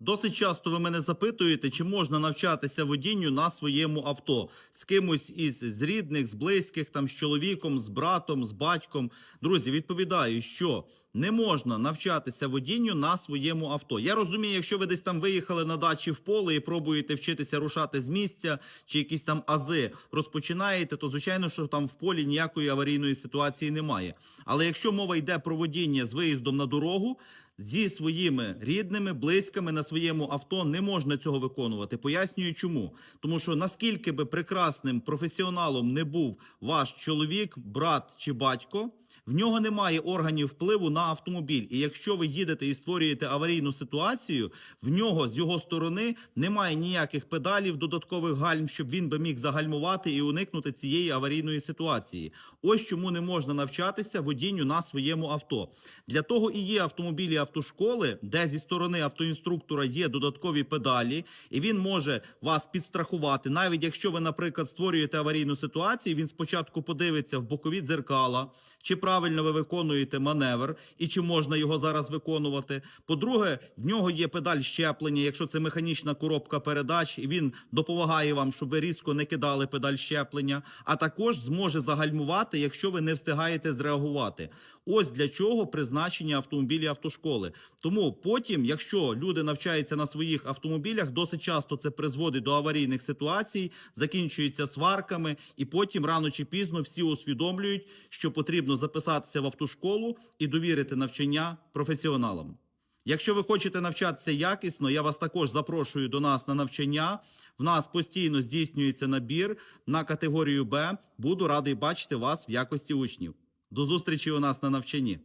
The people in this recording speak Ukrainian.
Досить часто ви мене запитуєте, чи можна навчатися водінню на своєму авто з кимось із з рідних, з близьких, там з чоловіком, з братом, з батьком. Друзі, відповідаю, що не можна навчатися водінню на своєму авто. Я розумію, якщо ви десь там виїхали на дачі в поле і пробуєте вчитися рушати з місця, чи якісь там ази розпочинаєте, то звичайно, що там в полі ніякої аварійної ситуації немає. Але якщо мова йде про водіння з виїздом на дорогу. Зі своїми рідними, близькими на своєму авто не можна цього виконувати. Пояснюю, чому. Тому що наскільки би прекрасним професіоналом не був ваш чоловік, брат чи батько, в нього немає органів впливу на автомобіль. І якщо ви їдете і створюєте аварійну ситуацію, в нього з його сторони немає ніяких педалів, додаткових гальм, щоб він би міг загальмувати і уникнути цієї аварійної ситуації. Ось чому не можна навчатися водінню на своєму авто. Для того і є автомобілі автошколи, де зі сторони автоінструктора є додаткові педалі, і він може вас підстрахувати. Навіть якщо ви, наприклад, створюєте аварійну ситуацію, він спочатку подивиться в бокові дзеркала, чи правильно ви виконуєте маневр і чи можна його зараз виконувати. По-друге, в нього є педаль щеплення, якщо це механічна коробка передач, і він допомагає вам, щоб ви різко не кидали педаль щеплення, а також зможе загальмувати, якщо ви не встигаєте зреагувати. Ось для чого призначення автомобілі автошколи. Тому потім, якщо люди навчаються на своїх автомобілях, досить часто це призводить до аварійних ситуацій, закінчується сварками, і потім рано чи пізно всі усвідомлюють, що потрібно записатися в автошколу і довірити навчання професіоналам. Якщо ви хочете навчатися якісно, я вас також запрошую до нас на навчання. В нас постійно здійснюється набір на категорію Б. Буду радий бачити вас в якості учнів. До зустрічі у нас на навчанні.